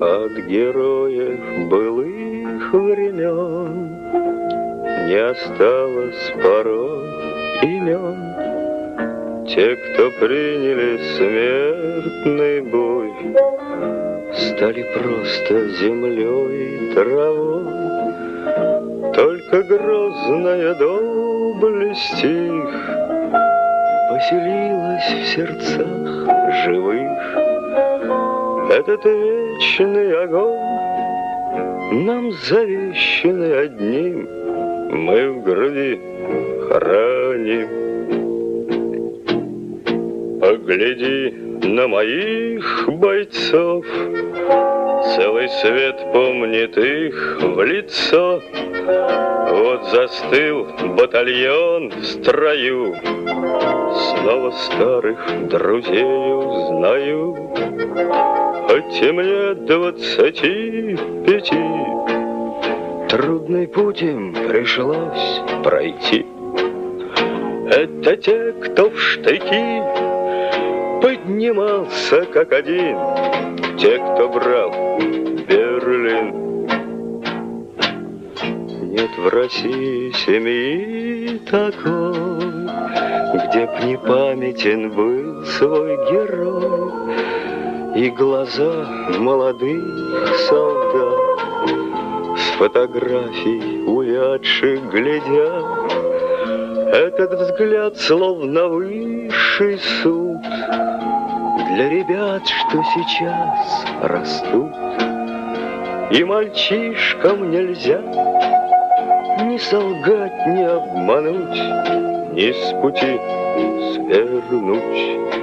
От героев былых времен Не осталось порой имен. Те, кто приняли смертный бой, Стали просто землей и травой. Только грозная доблесть их Поселилась в сердцах живых. Этот вечный огонь Нам завещанный одним Мы в груди храним. Погляди на моих бойцов, Целый свет помнит их в лицо. Вот застыл батальон в строю, Снова старых друзей узнаю. Хоть и мне двадцати пяти, Трудный путь им пришлось пройти. Это те, кто в штыки поднимался как один, Те, кто брал Берлин. Нет в России семьи такой, Где б не памятен был свой герой, И глаза молодых солдат С фотографий увядших глядят, Этот взгляд словно высший суд Для ребят, что сейчас растут. И мальчишкам нельзя Ни солгать, ни обмануть, Ни с пути свернуть.